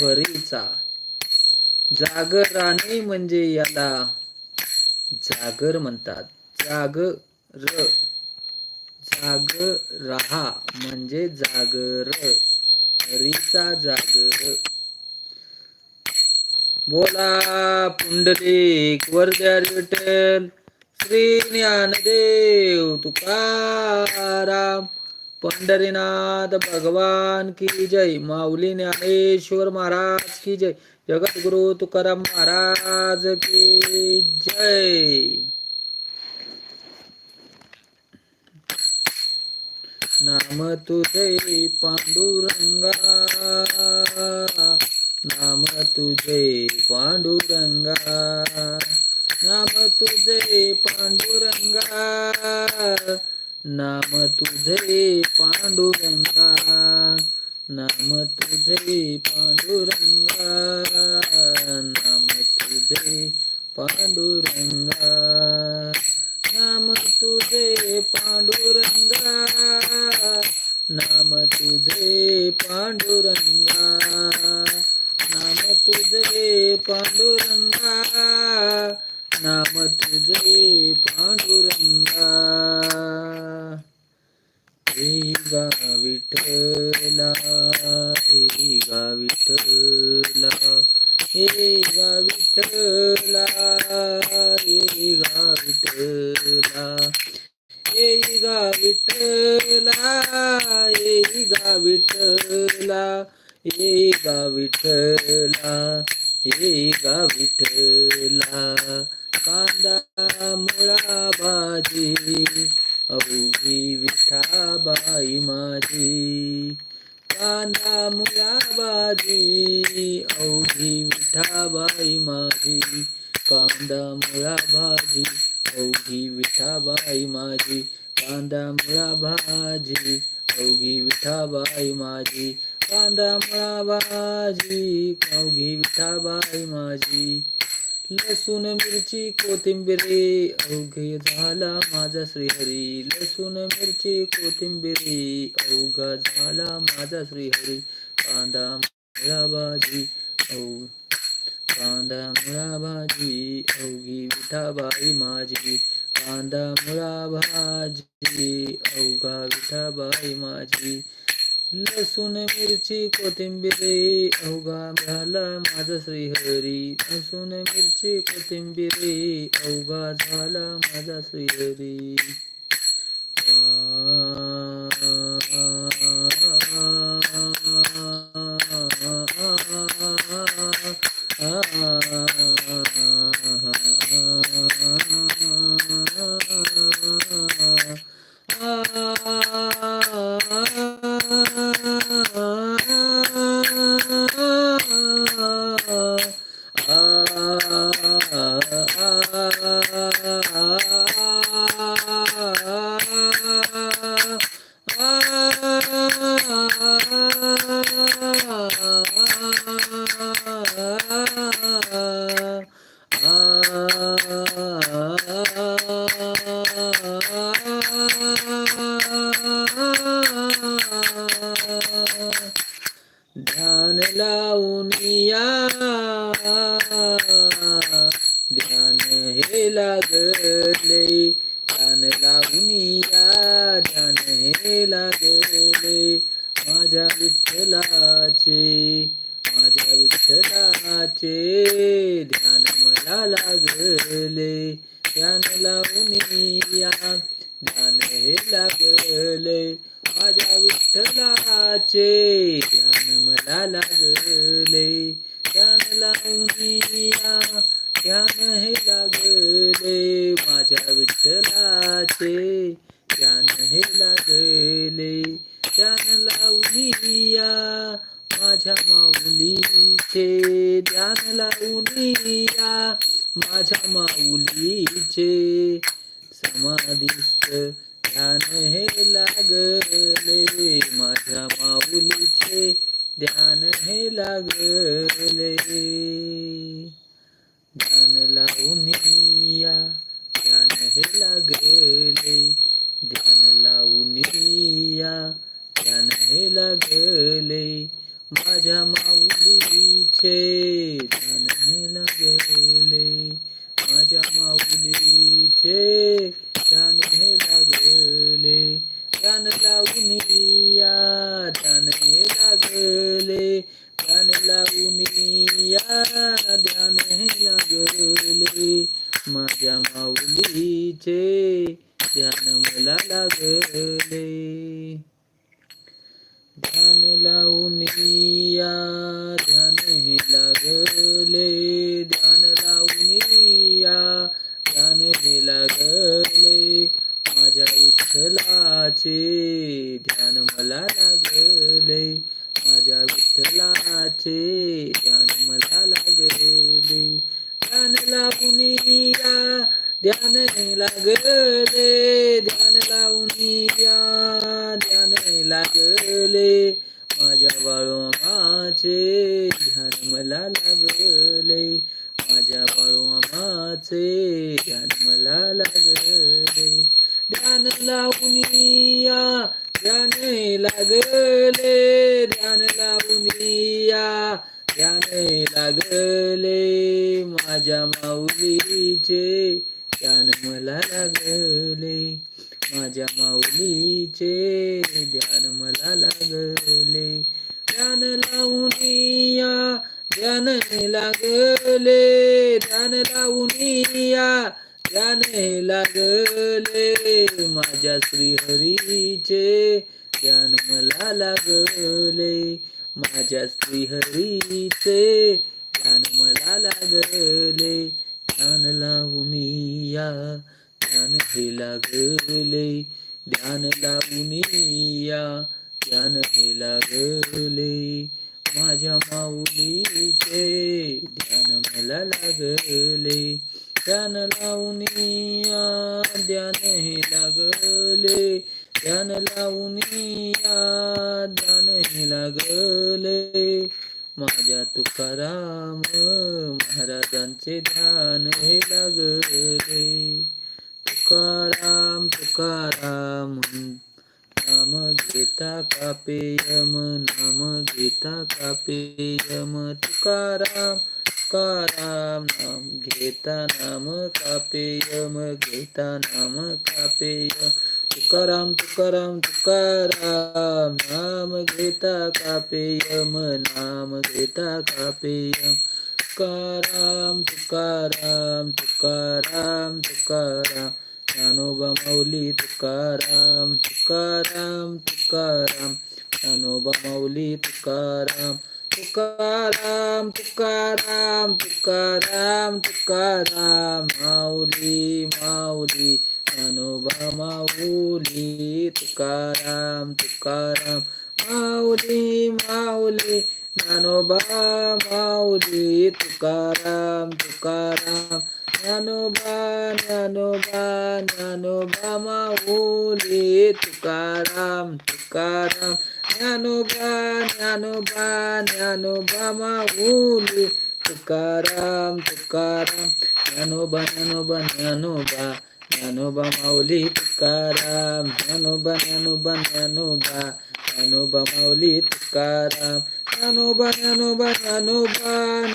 हरीचा जागराने म्हणजे याला जागर म्हणतात. जागर. जाग रहा म्हणजे जागर. हरीचा जागर. बोला पुंडलिक वरद्यारी विठ्ठल. श्री ज्ञानदेव तुकाराम. पंढरीनाथ भगवान की जय माऊली ज्ञानेश्वर महाराज की जय जगद्गुरु तुकाराम महाराज की जय. नाम तुझे पांडुरंगा नाम तुझे पांडुरंगा नाम तुझे पांडुरंगा नाम तुझे पांडुरंगा नाम तुझे पांडुरंगा नाम तुझे पांडुरंगा नाम तुझे पांडुरंगा नाम तुझे पांडुरंगा नाम तुझे पांडुरंगा नाम तुझे पांडुरंगा। एगा विठला विठ्ठला विठला गा विठला एगा विठला विठ्ठला विठला एगा विठ्ठला एगा गा एगा विठला गा विठ्ठला ए गा विठ्ठला ए गा विठ्ठला कांदा मुळा भाजी अवघी विठाबाई माझी कांदा मुळा भाजी अवघी विठाबाई माझी कांदा मुळा भाजी अवघी विठाबाई माझी कांदा मुळा भाजी अवघी विठाबाई माझी कांदा मुळा भाजी अवघी विठाबाई माझी लसूण मिरची कोथिंबिरी अवघे झाला माझा श्रीहरी. लसूण मिरची कोथिंबिरी अवघा झाला माझा श्रीहरी. कांदा मुळा भाजी औ कांदा मुळा भाजी अवघी विठाबाई माझी. कांदा मुळा भाजी अवघा विठाबाई माझी. लसूण मिरची कोथिंबीर अवघा झाला माझा श्रीहरी. लसूण मिरची कोथिंबीर अवघा झाला माझा श्रीहरी. माझ्या विठ्ठलाचे ध्यान मला लागले. ध्यान लावून या ध्यान हे लागले. माझ्या विठ्ठलाचे ध्यान मला लागले. ध्यान लावून या ध्यान हे लागले. माझ्या विठ्ठलाचे ध्यान हे लागले. ध्यान लावून या माझ्या माऊलीचे ध्यान लावून या. माझ्या माऊलीचे समाधीस्त ध्यान हे लागले. माझ्या माऊलीचे ध्यान हे लागले. ध्यान लावून या. ध्यान हे लागले. ध्यान लावून या. ध्यान हे लागले. माझ्या माऊलीचे ध्यान हे लागले. माझ्या माऊलीचे ध्यान हे लागले. ध्यान लावून या ध्यान हे लागले. ध्यान लावून या ध्यान हे लागले. माझ्या माऊलीचे ध्यान मला लागले. ध्यान लावून या ध्यान हे लागले ध्यान लावून या ध्यान हे लागले. माझ्या विठ्ठलाचे ध्यान मला लागले माझ्या विठ्ठलाचे ध्यान मला लागले. ध्यान लावून या ध्यान हे लागले ध्यान लावून या लागले. माझ्या बाळूमाचे ध्यान मला लागले. माझ्या बाळूमाचे ध्यान मला लागले. ध्यान लावून या ध्यान लागले. ध्यान लावून या ध्यान लागले. माझ्या माऊलीचे ध्यान मला लागले. माझ्या माऊलीचे ध्यान मला लागले. ध्यान लावून या ध्यान लागले. ध्यान लावून या ध्यान हे लागले. माझ्या श्रीहरीचे ध्यान मला लागले. माझ्या श्रीहरीचे ध्यान मला लागले. ध्यान लावून या ध्यान हे लागले ध्यान लावून या ध्यान हे लागले. माझ्या माऊलीचे ध्यान मला लागले ध्यान लावून या ध्यान हे लागले. ध्यान लावून या ध्यान हे लागले. माझ्या तुकाराम महाराजांचे ध्यान हे लागले. तुकाराम तुकाराम नाम घेता कापेयम नाम घेता कापेयम तुकाराम तुकाराम नाम घेता नाम कापेयम घेता नाम कापेयम तुकाराम तुकाराम तुकाराम नाम घेता कापेयम नाम घेता कापेयम तुकाराम तुकाराम तुकाराम तुकाराम ज्ञानोबा माऊली तुकाराम तुकाराम तुकाराम. ज्ञानोबा माऊली तुकाराम तुकाराम तुकाराम तुकाराम तुकाराम. माऊली माऊली ज्ञानोबा माऊली तुकाराम तुकाराम. माऊली माऊली ज्ञानोबा माऊली तुकाराम तुकाराम. ज्ञानोबा ज्ञानोबा ज्ञानोबा माऊली तुकाराम तुकाराम ज्ञानोबा ज्ञानोबा ज्ञानोबा माऊली तुकाराम तुकाराम ज्ञानोबा ज्ञानोबा ज्ञानोबा ज्ञानोबा माऊली Tukaram Dnyanoba Dnyanoba Dnyanoba Nanoba Mauli Tukaram. Nanoba Nanoba Nanoba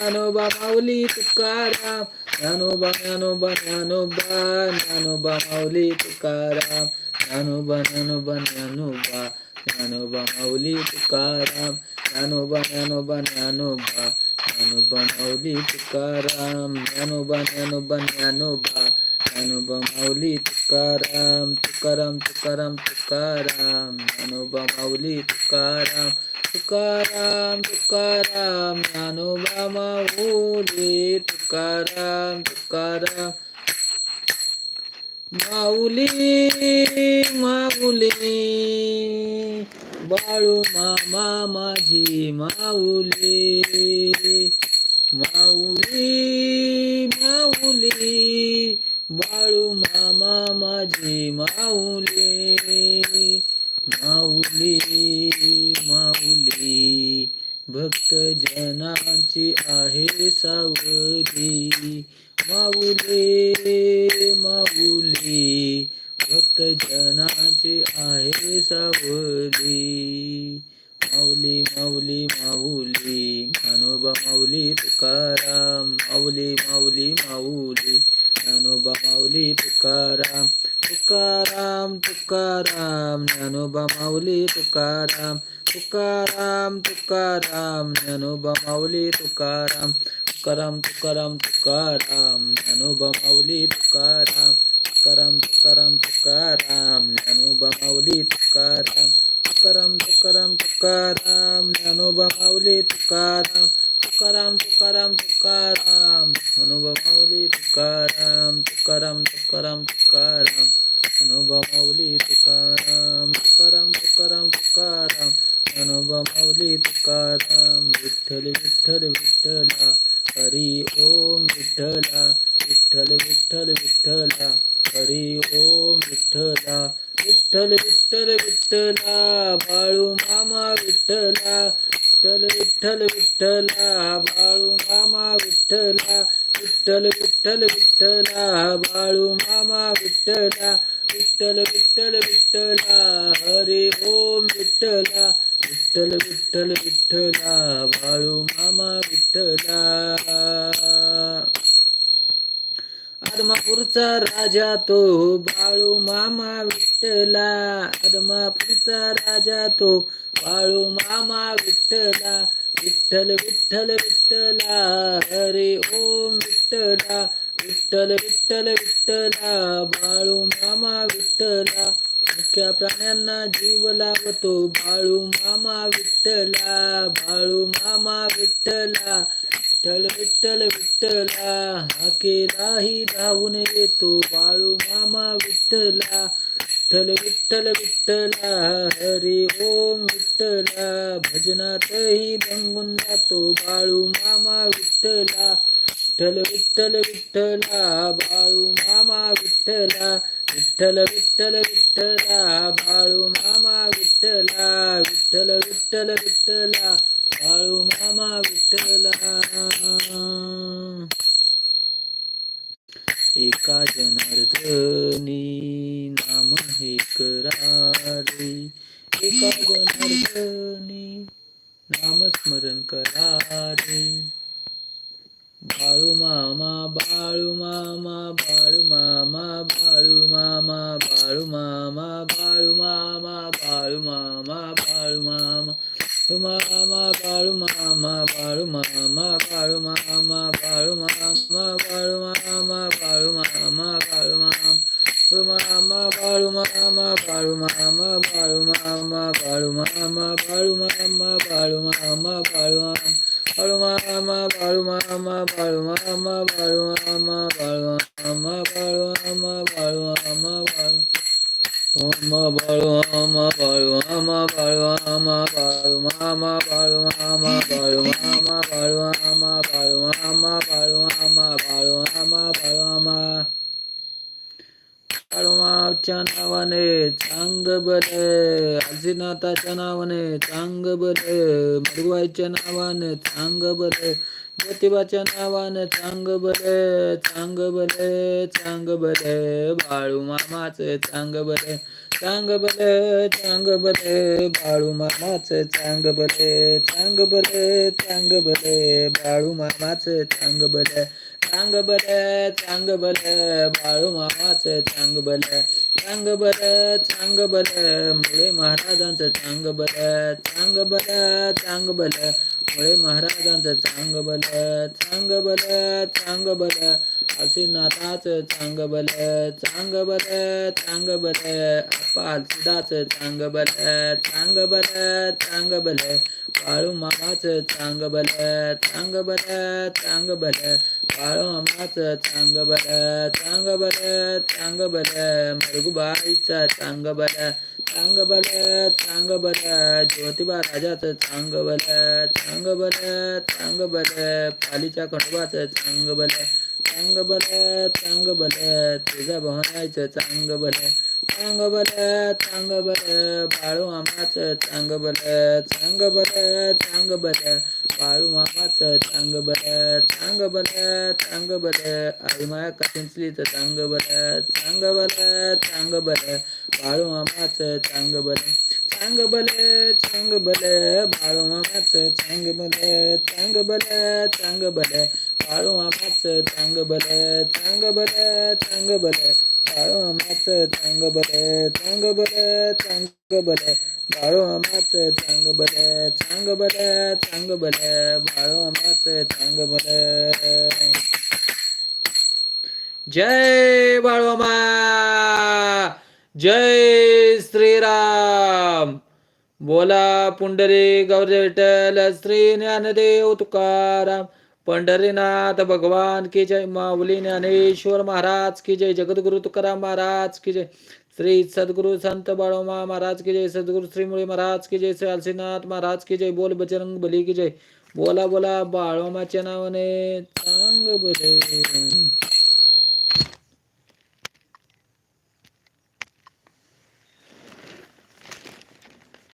Nanoba Mauli Tukaram. Nanoba Nanoba Nanoba Nanoba Mauli Tukaram. Nanoba Nanoba Nanoba Nanoba Mauli Tukaram. Nanoba Nanoba Nanoba Nanoba Mauli Tukaram. Nanoba Nanoba Nanoba Dnyanoba माऊली तुकाराम तुकाराम तुकाराम तुकाराम ज्ञानोबा माऊली तुकाराम तुकाराम तुकाराम ज्ञानोबा माऊली तुकाराम तुकाराम माऊली माऊली बाळू मामा माझी माऊली माऊली माऊली बाळू मामा माझी माऊली माऊली माऊली. भक्त जनाची आहे सावली. माऊली माऊली. भक्त जनाची आहे सावली. माऊली माऊली माऊली. ज्ञानोबा माऊली तुकाराम माऊली माऊली माऊली. ज्ञानोबा माऊली तुकाराम तुकाराम तुकाराम ज्ञानोबा माऊली तुकाराम तुकाराम तुकाराम ज्ञानोबा माऊली तुकाराम तुकाराम तुकाराम तुकाराम ज्ञानोबा माऊली तुकाराम तुकाराम तुकाराम तुकाराम ज्ञानोबा माऊली तुकाराम तुकाराम तुकाराम तुकाराम ज्ञानोबा माऊली तुकाराम तुकाराम तुकाराम तुकाराम. ज्ञानोबा माऊली तुकाराम तुकाराम तुकाराम तुकाराम. ज्ञानोबा माऊली तुकाराम तुकाराम तुकाराम तुकाराम. ज्ञानोबा माऊली तुकाराम. विठ्ठल विठ्ठल विठ्ठला. हरी ओम विठ्ठला. विठ्ठल विठ्ठल विठ्ठला. हरी ओम विठ्ठला. विठ्ठल विठ्ठल विठ्ठला. बाळू मामा विठ्ठला. विठ्ठल विठ्ठल विठ्ठला बाळू मामा विठ्ठला विठ्ठल विठ्ठल विठ्ठला बाळू मामा विठ्ठला विठ्ठल विठ्ठल विठ्ठला हरे ओम विठ्ठला विठ्ठल विठ्ठल विठ्ठला बाळू मामा विठ्ठला. आदमापूरचा राजा तो बाळू मामा विठ्ठला. आदमापूरचा राजा तो बाळू मामा विठ्ठला. विठ्ठल विठ्ठल विठ्ठला. हरे ओम विठ्ठला. विठ्ठल विठ्ठल विठ्ठला. बाळू मामा विठ्ठला. मुख्या प्राण्यांना जीव लावतो. बाळू मामा विठ्ठला. बाळू मामा विठ्ठला. विठ्ठल विठ्ठल विठ्ठला हाकेलाही धावून येतो बाळू मामा विठ्ठला. विठ्ठल विठ्ठल विठ्ठला हरी ओम विठ्ठला. भजनातही दंगून जातो बाळू मामा विठ्ठला. विठ्ठल विठ्ठल विठ्ठला बाळू मामा विठ्ठला. विठ्ठल विठ्ठल विठ्ठला बाळू मामा विठ्ठला. विठ्ठल विठ्ठल विठ्ठला. बाळू मामा विठ्ठला. एका जनार्दनी नाम हे करारे एका जनार्दनी नामस्मरण करारे बाळू मामा बाळू मामा बाळू मामा बाळू मामा बाळू मामा बाळू मामा बाळू मामा बाळू मामा. मामा बाळू मामा बाळू मामा बाळू मामा बाळू मामा बाळू मामा बाळू मामा बाळू मामा मामा बाळू मामा बाळू मामा बाळू मामा बाळू मामा बाळू मामा बाळू मामा बाळू मामा बाळू मामा बाळू मामा बाळू मामा बाळू मामा बाळू मामा बाळू मामा बाळू मामा Mama Balu Mama Balu Mama Balu Mama Balu Mama Balu Mama Balu Mama Balu Mama Balu Mama Balu Mama Balu Mama Balu Mama मामा नावाने चांग बल आजीनाथाच्या नावाने चांग बल मरवायच्या नावाने चांग बल ज्योतिबाच्या नावाने चांग बल चांग बल चांग बल बाळू मामाचे चांग बल चांग बल चांग बल बाळू मामाचे चांग बल चांग बल चांग बल बाळू मामाचे चांग बल चांग बल चांग बल बाळू मामाचं चांग बल चांग बल चांग बल मुळे महाराजांचं चांग बल चांग बल चांग बल मुळे महाराजांचं चांग बल चांग बल चांग बल असिनाथाचं चांग बल चांग बल चांग बल अप्पा चांग बल चांग बल चांग बल बाळू मामाचं चांग बल चांग बल चांग बल बाळो माच चांग बर चांग बर चांग बर मरगुबाईचा चांग बर चांग बर चांग बर ज्योतिबा राजाच चांग बर चांग बर चांग बर पालीच्या खंडोबाच चांग बर चांग बर चांग बर तुझा भवनायचं चांग बर चांग बर चांग बर बाळो आमाच चांग बर चांग बर चांग बर बाळू मामाचं चांग बल चांग बल चांग बल आई माया चिंचलीचं चांग बल चांग बल चांग बल बाळू मामाचं चांग बल चांग बले चांग बले बाळू मामाचं चांग बले चांग बले चांग बले बाळू मामाचं चांग बले चांग बले चांग बले बाळो मामाचं चांग बले चांग बले चांग बले बाळो मामाचं चांग बले चांग बले चांग बले बाळो मामाचं चांग बले जय बाळोमा जय श्रीराम! बोला पुंडरी गौर विठ्ठल श्री ज्ञानदेव तुकाराम. पंढरीनाथ भगवान की जय माऊली ज्ञानेश्वर महाराज की जय जगद्गुरु तुकाराम महाराज की जय श्री सद्गुरु संत बाळोमा महाराज की जय सद्गुरु श्रीमुळे महाराज की जय श्री अलसीनाथ महाराज की जय बोल बजरंग बली की जय. बोला बोला बाळोमाच्या नावाने चांग बले